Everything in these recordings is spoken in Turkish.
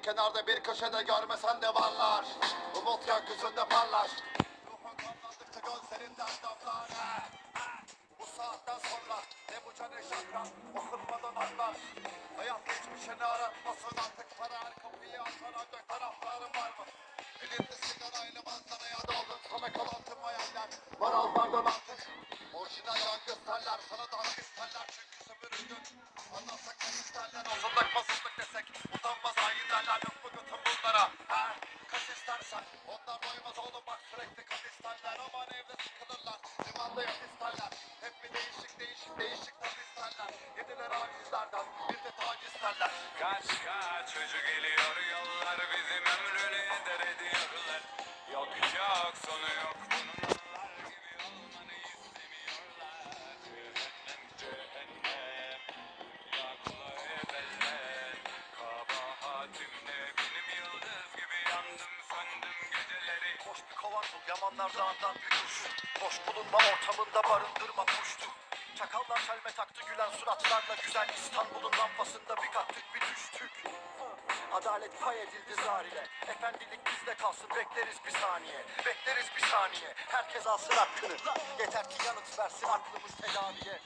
Bir kenarda bir köşede görmesen de varlar. Umut gökyüzünde parlar. Ruhun kanlandıkça gözlerinden damlar. Bu saatten sonra ne bu can ne şakran Okunmadan anlar Hayat geçmişini aratmasın artık para her kapıyı sürekli kat isterler Aman evde sıkılırlar. Limanda yat isterler Hep bir değişik değişik değişik tat isterler Yediler acizlerden bir de taciz derler Kaç kaç çocuk geliyor yollar bizim ömrünü eder ediyorlar Yok yok sonu yok bunun Koş bir kovan bul yamanlar dağından bir kuş Boş bulunma ortamında barındırma puştu Çakallar çelme taktı gülen suratlarla Güzel İstanbul'un rampasında bir kalktık bir düştük. Adalet pay edildi zar ile Efendilik bizde kalsın bekleriz bir saniye. Bekleriz bir saniye. Herkes alsın hakkını. Yeter ki yanıt versin aklımız tedaviye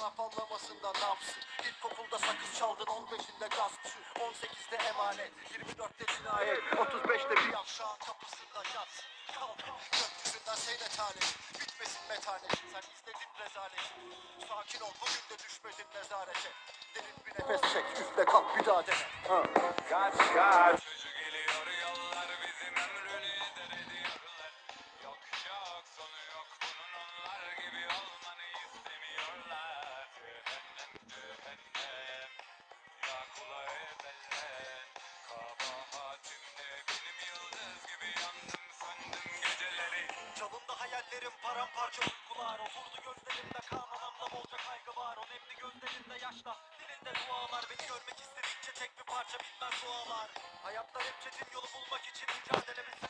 İnsan afallamasından ne yapsın? İlkokulda sakız çaldın 15'inde gaspçı 18'de emanet 24'te cinayet 35'te bir aşağı kapısında yat. Kalk gökyüzünden seyret haleti Bitmesin metanet Sen izledin rezaleti. Sakin ol bugün de düşmedin nezarete. Derin bir nefes çek üstte kalk bir daha dene. Ha. Kaç hayallerim paramparça uykular Oturdu gözlerimde kan anamla bolca kaygı var. O nemli gözlerinde yaşla dilinde dualar Beni görmek istedikçe tek bir parça bitmez dualar. Hayatlar hep çetin yolu bulmak için mücadelemiz